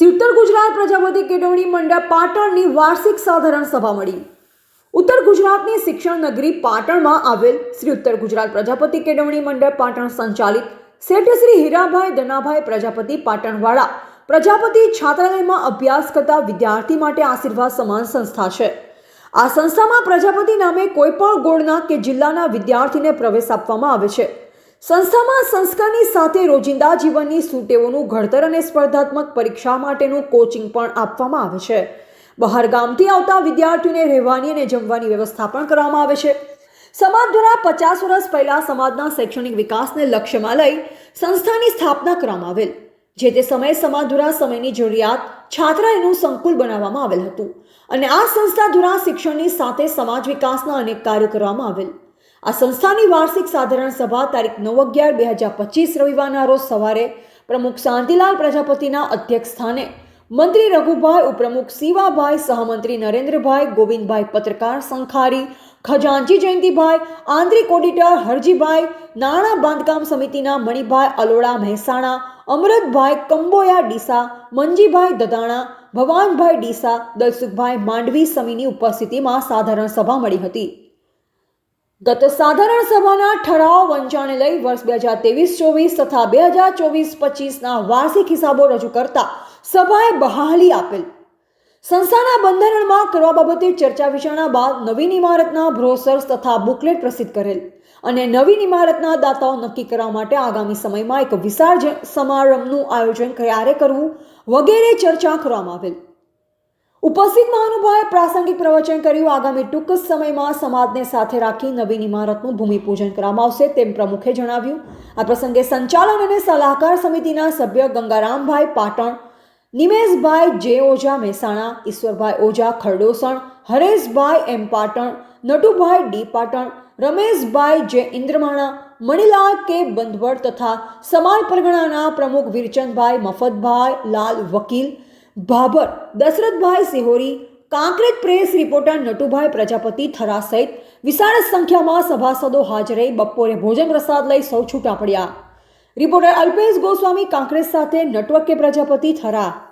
શ્રી ઉત્તર ગુજરાત પ્રજાપતિ કેળવણી મંડળ પાટણની વાર્ષિક સાધારણ સભા મળી. ઉત્તર ગુજરાતની શિક્ષણ નગરી પાટણમાં આવેલ શ્રી ઉત્તર ગુજરાત પ્રજાપતિ કેળવણી મંડળ પાટણ સંચાલિત શેઠ શ્રી હીરાભાઈ ધનાભાઈ પ્રજાપતિ પાટણવાળા પ્રજાપતિ છાત્રાલયમાં અભ્યાસ કરતા વિદ્યાર્થી માટે આશીર્વાદ સમાન સંસ્થા છે. આ સંસ્થામાં પ્રજાપતિ નામે કોઈપણ ગોળના કે જિલ્લાના વિદ્યાર્થીને પ્રવેશ આપવામાં આવે છે. સંસ્થામાં સંસ્કારની સાથે રોજિંદા જીવનની સુટેવોનું ઘડતર અને સ્પર્ધાત્મક પરીક્ષા માટેનું કોચિંગ પણ આપવામાં આવે છે. બહાર ગામથી આવતા વિદ્યાર્થીઓને રહેવાની અને જમવાની વ્યવસ્થા પણ કરવામાં આવે છે. સમાજ દ્વારા પચાસ વર્ષ પહેલાં સમાજના શૈક્ષણિક વિકાસને લક્ષ્યમાં લઈ સંસ્થાની સ્થાપના કરવામાં આવેલ, જે તે સમયે સમાજ દ્વારા સમયની જરૂરિયાત છાત્રાલયનું સંકુલ બનાવવામાં આવેલ હતું. અને આ સંસ્થા દ્વારા શિક્ષણની સાથે સમાજ વિકાસના અનેક કાર્યો કરવામાં આવેલ. આ સંસ્થાની વાર્ષિક સાધારણ સભા તારીખ નવ અગિયાર બે હજાર પચીસ રવિવારના રોજ સવારે પ્રમુખ શાંતિલાલ પ્રજાપતિના અધ્યક્ષ સ્થાને મંત્રી રઘુભાઈ, ઉપપ્રમુખ શિવાભાઈ, સહમંત્રી નરેન્દ્રભાઈ, ગોવિંદભાઈ પત્રકાર સંખારી ખજાનજી જયંતિભાઈ, આંતરિક ઓડિટર હરજીભાઈ, નાણાં બાંધકામ સમિતિના મણિભાઈ અલોડા મહેસાણા, અમરતભાઈ કંબોયા ડીસા, મંજીભાઈ દદાણા ભવાનભાઈ ડીસા, દલસુખભાઈ માંડવી સમીની ઉપસ્થિતિમાં સાધારણ સભા મળી હતી. ગત સાધારણ સભાના ઠરાવ વંચાણે લઈ વર્ષ બે હજાર ત્રેવીસ, ચોવીસ તથા બે હજાર ચોવીસ, પચીસના વાર્ષિક હિસાબો રજૂ કરતા સભાએ બહાલી આપેલ. સંસ્થાના બંધારણમાં કરવા બાબતે ચર્ચા વિચારણા બાદ નવીન ઇમારતના બ્રોસર્સ તથા બુકલેટ પ્રસિદ્ધ કરેલ અને નવીન ઇમારતના દાતાઓ નક્કી કરવા માટે આગામી સમયમાં એક વિશાળ સમારંભનું આયોજન ક્યારે કરવું વગેરે ચર્ચા કરવામાં આવેલ. ઉપસ્થિત મહાનુભાવે પ્રાસંગિક પ્રવચન કર્યું. આગામી ટૂંક સમયમાં સમાજને સાથે રાખી નવીન ઇમારતનું ભૂમિપૂજન કરવામાં આવશે તેમ પ્રમુખે જણાવ્યું. આ પ્રસંગે સંચાલન અને સલાહકાર સમિતિના સભ્ય Gangarambhai Patan, Nimeshbhai J Ojha Mehsana, Ishwarbhai Ojha Khardosan, Hareshbhai M Patan, Natubhai D Patan, Rameshbhai J Indramana, Manilal કે બંધવડ તથા સમાજ પરગણાના પ્રમુખ વીરચંદભાઈ, મફતભાઈ, લાલ વકીલ ભાભર દશરથભાઈ સિહોરી, કાંકરેજ પ્રેસ રિપોર્ટર નટુભાઈ પ્રજાપતિ થરા સહિત વિશાળ સંખ્યામાં સભાસદો હાજર બપોરે ભોજન પ્રસાદ લઈ સૌ છૂટા પડ્યા. રિપોર્ટર અલ્પેશ ગોસ્વામી કાંકરેજ સાથે નટવકે પ્રજાપતિ થરા.